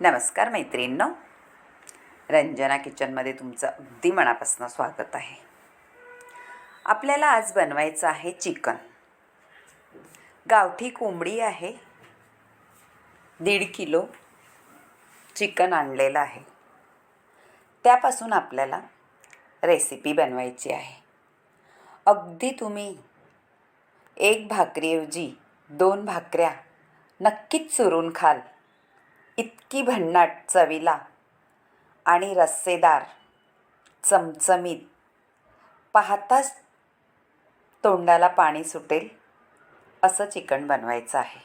नमस्कार मैत्रिणींनो. रंजना किचनमध्ये तुमचं अगदी मनापासून स्वागत आहे. आपल्याला आज बनवायचं आहे चिकन. गावठी कोंबडी आहे. दीड किलो चिकन आणलेलं आहे. त्यापासून आपल्याला रेसिपी बनवायची आहे. अगदी तुम्ही एक भाकरीऐवजी दोन भाकऱ्या नक्कीच चुरून खाल. इतकी भन्नाट चवीला आणि रस्सेदार चमचमीत. पाहताच तोंडाला पाणी सुटेल असं चिकन बनवायचं आहे.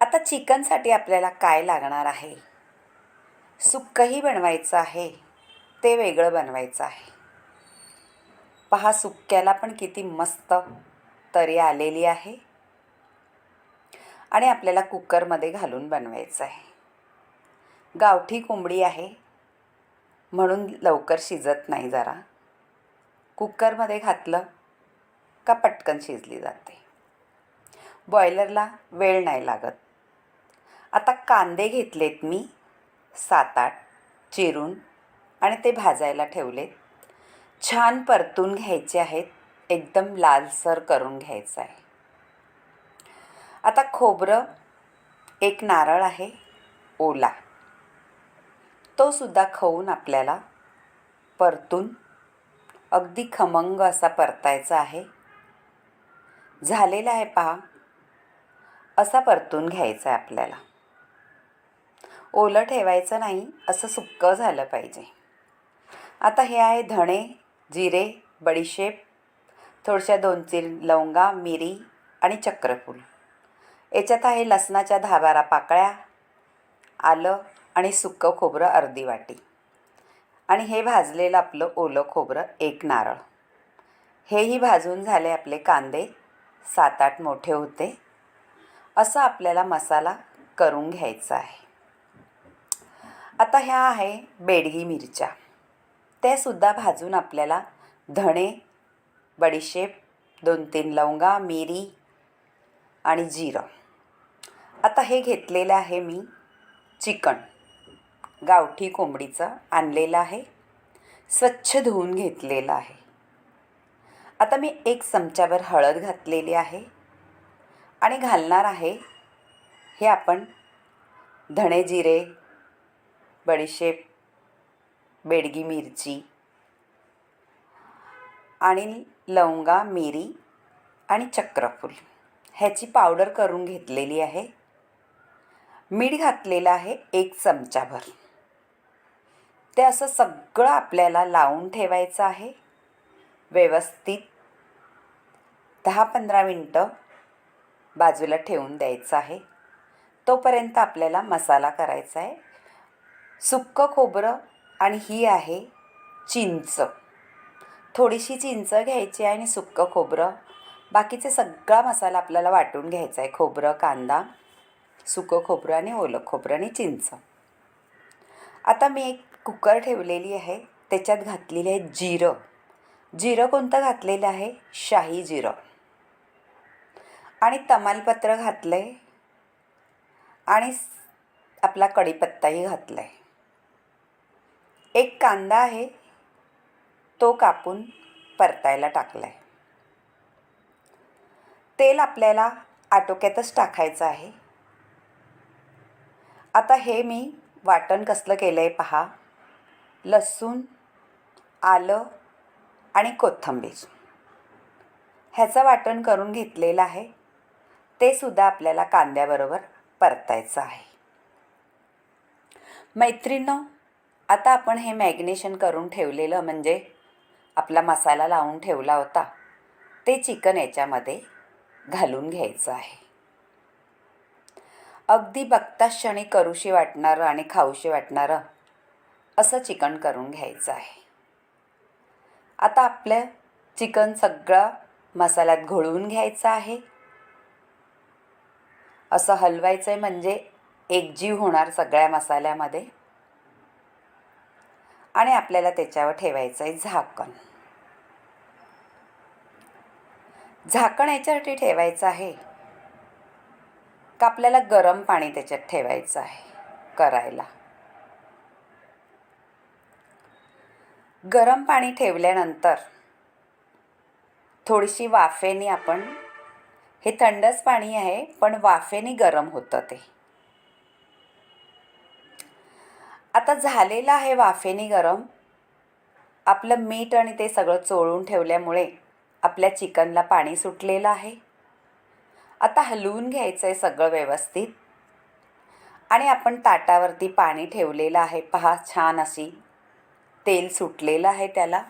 आता चिकनसाठी आपल्याला काय लागणार आहे? सुक्कही बनवायचं आहे ते वेगळं बनवायचं आहे. पहा सुक्क्याला पण किती मस्त तरी आलेली आहे. आणि आपल्याला कुकरमध्ये घालून बनवायचं आहे. गावठी कोंबडी आहे. म्हणून लवकर शिजत नाही जरा. कुकरमध्ये घातलं का पटकन शिजली जाते. बॉयलरला वेळ नाही लागत. आता कांदे घेतलेत मी. सात आठ चिरून आणि ते भाजायला ठेवलेत. छान परतून घ्यायचे आहेत. एकदम लालसर करून घ्यायचं आहे. आता खोबरं एक नारळ आहे ओला. तो सुद्धा खाऊन आपल्याला परतून अगदी खमंग असा परतायचा आहे. झालेला आहे पहा. असा परतून घ्यायचा आहे आपल्याला. ओलं ठेवायचं नाही असं सुक्कं झालं पाहिजे. आता हे आहे धणे जिरे बडीशेप थोडशा दोन तीन लवंगा मिरी आणि चक्रफूल. याच्यात आहे लसणाच्या दहा बारा पाकळ्या आलं आणि सुक्कं खोबरं अर्धी वाटी. आणि हे भाजलेलं आपलं ओलं खोबरं एक नारळ. हेही भाजून झाले आपले कांदे सात आठ मोठे होते. असं आपल्याला मसाला करून घ्यायचा आहे. आता ह्या आहे बेडगी मिरच्या. त्यासुद्धा भाजून आपल्याला धणे बडीशेप दोन तीन लवंगा मिरी आणि जिरं. आता हे घेतलेलं आहे मी चिकन. गावठी कोंबडीचं आणलेलं आहे. स्वच्छ धुवून घेतलेलं आहे. आता मी एक चमच्यावर हळद घातलेली आहे. आणि घालणार आहे हे आपण धणे जिरे बडीशेप बेडगी मिरची आणि लवंगा मिरी आणि चक्रफूल. ह्याची पावडर करून घेतलेली आहे. मीठ घातलेलं आहे एक चमचाभर. ते असं सगळं आपल्याला लावून ठेवायचं आहे. व्यवस्थित दहा पंधरा मिनटं बाजूला ठेवून द्यायचं आहे. तोपर्यंत आपल्याला मसाला करायचा आहे. सुक्कं खोबरं आणि ही आहे चिंच. थोडीशी चिंच घ्यायची आहे आणि सुक्कं खोबरं बाकीचे सगळा मसाला आपल्याला वाटून घ्यायचा आहे. खोबरं कांदा सुकं खोबरं आणि ओलं खोबरं आणि चिंच. आता मी एक कुकर ठेवलेली आहे. त्याच्यात घातलेली आहे जिरं. जिरं कोणतं घातलेलं आहे? शाही जिरं. आणि तमालपत्र घातलं आहे आणि आपला कढीपत्ताही घातला आहे एक कांदा आहे. तो कापून परतायला टाकला आहे तेल आपल्याला आटोक्यातच टाकायचं आहे. आता हे मी वाटण कसलं केलं आहे पहा. लसूण आलं आणि कोथिंबीर. ह्याचं वाटण करून घेतलेलं आहे. ते सुद्धा आपल्याला कांद्याबरोबर परतायचं आहे. मैत्रीणं आता आपण हे मॅग्नेशन करून ठेवलेलं म्हणजे आपला मसाला लावून ठेवला होता. ते चिकन याच्यामध्ये घालून घ्यायचं आहे. अगदी बघताच क्षणी करूशी वाटणारं आणि खाऊशी वाटणारं असं चिकन करून घ्यायचं आहे. आता आपलं चिकन सगळं मसाल्यात घोळवून घ्यायचं आहे. असं हलवायचं आहे म्हणजे एकजीव होणार सगळ्या मसाल्यामध्ये. आणि आपल्याला त्याच्यावर ठेवायचं आहे झाकण. झाकण याच्यासाठी ठेवायचं आहे. का आपल्याला गरम पाणी त्याच्यात ठेवायचं आहे करायला. गरम पाणी ठेवल्यानंतर थोडीशी वाफेने आपण हे थंडच पाणी आहे पण वाफेने गरम होतं ते. आता झालेलं आहे वाफेने गरम. आपलं मीठ आणि ते सगळं चोळून ठेवल्यामुळे आपल्या चिकनला पाणी सुटलेलं आहे. आता हलवून घ्यायचं आहे सगळं व्यवस्थित. आणि आपण ताटावरती पाणी ठेवलेलं आहे. पहा छान अशी तेल सुटलेलं आहे त्याला.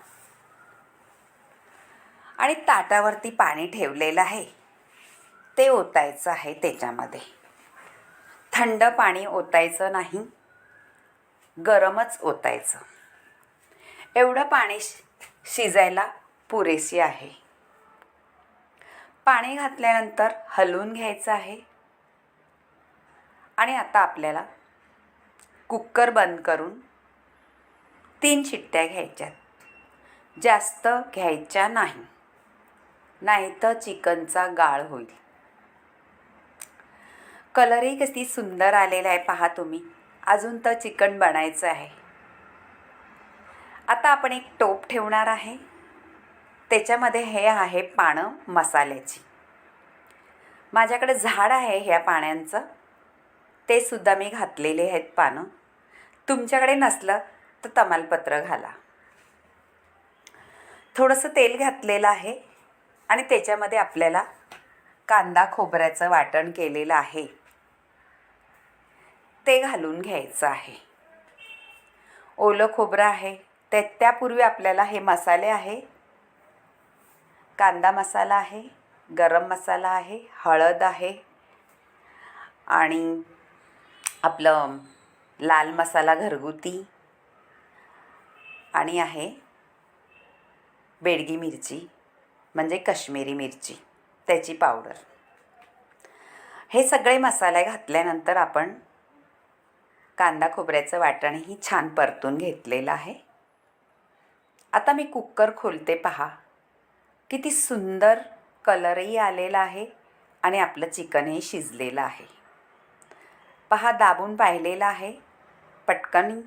आणि ताटावरती पाणी ठेवलेलं आहे. ते ओतायचं आहे त्याच्यामध्ये. थंड पाणी ओतायचं नाही. गरमच ओतायचं. एवढं पाणी शि शिजायला पुरेशी आहे. पाणी घातल्यानंतर हलवून घ्यायचं आहे. आणि आता आपल्याला कुकर बंद करून तीन शिट्ट्या घ्यायच्यात. जास्त घ्यायच्या नाही. नाही तर चिकनचा गाळ होईल. कलरही किती सुंदर आलेला आहे पहा तुम्ही. अजून तर चिकन बनायचं आहे. आता आपण एक टोप ठेवणार आहे. त्याच्यामध्ये हे आहे पानं मसाल्याची. माझ्याकडे झाड आहे ह्या पाण्यांचं. ते सुद्धा मी घातलेले आहेत पानं. तुमच्याकडे नसलं तर तमालपत्र घाला. थोडंसं तेल घातलेलं आहे आणि त्याच्यामध्ये आपल्याला कांदा खोबऱ्याचं वाटण केलेलं आहे. ते घालून घ्यायचं आहे. ओलं खोबरं आहे. ते त्यापूर्वी आपल्याला हे मसाले आहे. कांदा मसाला आहे गरम मसाला आहे हळद आहे आणि आपलं लाल मसाला घरगुती आणि आहे बेडगी मिरची म्हणजे कश्मीरी मिरची त्याची पावडर. हे सगळे मसाले घातल्यानंतर आपण कांदा खोबऱ्याचं वाटणही छान परतून घेतलेलं आहे. आता मी कुकर खोलते पहा. किती सुंदर कलरही आलेला आहे आणि आपलं चिकनही शिजलेलं आहे. पहा दाबून पाहिलेलं आहे. पटकन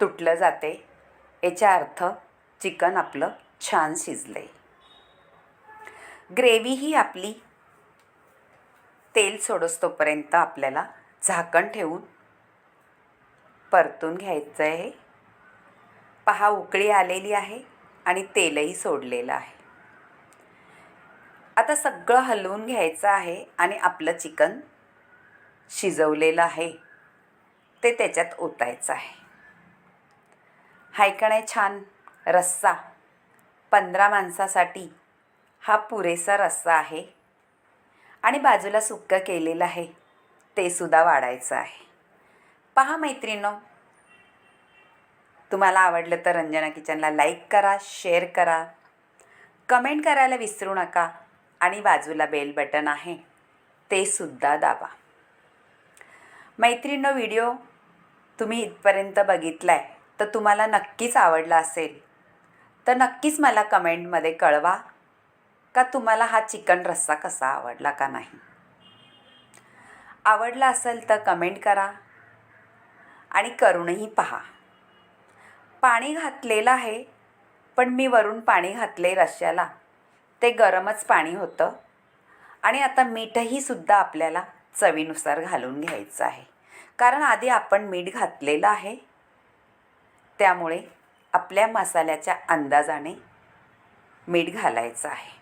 तुटलं जाते. याचा अर्थ चिकन आपलं छान शिजलं आहे ग्रेव्हीही आपली तेल सोडस्तोपर्यंत आपल्याला झाकण ठेवून परतून घ्यायचं आहे पहा उकळी आलेली आहे आणि तेलही सोडलेलं आहे. आता सगळं हलवून घ्यायचं आहे आणि आपलं चिकन शिजवलेलं आहे. ते त्याच्यात ओतायचं आहे. हायकणे छान? रस्सा. पंधरा माणसासाठी हा पुरेसा रस्सा आहे. आणि बाजूला सुक्कं केलेलं आहे. ते सुद्धा वाढायचं आहे. पहा मैत्रिणो तुम्हाला आवडलं तर रंजना किचनला लाईक करा शेअर करा. कमेंट करायला विसरू नका. आणि बाजूला बेल बटन आहे ते सुद्धा दाबा. मैत्रिणींनो व्हिडिओ तुम्ही इथपर्यंत बघितला आहे तर तुम्हाला नक्कीच आवडला असेल तर नक्कीच मला कमेंटमध्ये कळवा का तुम्हाला हा चिकन रस्सा कसा आवडला का नाही. आवडला असेल तर कमेंट करा आणि करूनही पहा. पाणी घातलेलं आहे पण मी वरून पाणी घातले रश्श्याला ते गरमच पाणी होतं. आणि आता मीठही सुद्धा आपल्याला चवीनुसार घालून घ्यायचं आहे. कारण आधी आपण मीठ घातलेलं आहे. त्यामुळे आपल्या मसाल्याच्या अंदाजाने मीठ घालायचं आहे.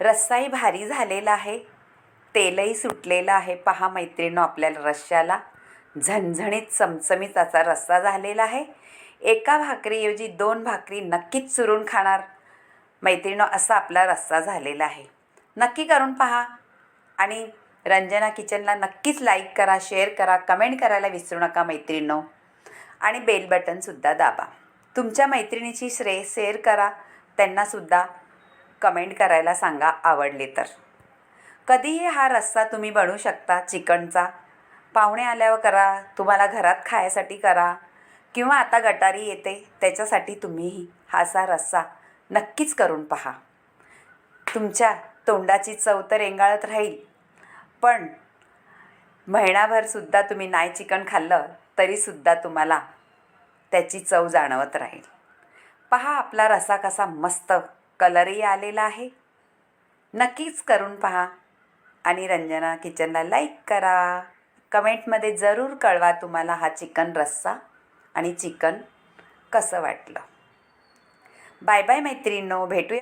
रस्साही भारी झालेला आहे. तेलही सुटलेलं आहे. पहा मैत्रिणीनं आपल्याला रश्श्याला झणझणीत चमचमीत असा रस्सा झालेला आहे. एका भाकरीऐवजी दोन भाकरी नक्कीच चुरून खाणार. मैत्रिणं असा आपला रस्सा झालेला आहे. नक्की करून पहा. आणि रंजना किचनला नक्कीच लाईक करा शेअर करा कमेंट करायला विसरू नका मैत्रिणो. आणि बेल बटनसुद्धा दाबा. तुमच्या मैत्रिणीची श्रेय शेअर करा. त्यांनासुद्धा कमेंट करायला सांगा आवडले तर. कधीही हा रस्सा तुम्ही बनवू शकता चिकनचा. पाहुणे आल्यावर करा. तुम्हाला घरात खायसाठी करा. किंवा आता गटारी येते. त्याच्यासाठी तुम्हीही हा असा रस्सा नक्कीच करून पहा. तुमच्या तोंडाची चव तर रेंगाळत राहील. पण महिनाभरसुद्धा तुम्ही नाही चिकन खाल्लं तरीसुद्धा तुम्हाला त्याची चव जाणवत राहील. पहा आपला रसा कसा मस्त कलरही आलेला आहे. नक्कीच करून पहा आणि रंजना किचनला लाईक करा. कमेंटमध्ये जरूर कळवा तुम्हाला हा चिकन रस्सा आणि चिकन कसं वाटलं. बाय बाय मैत्रिणींनो भेटूया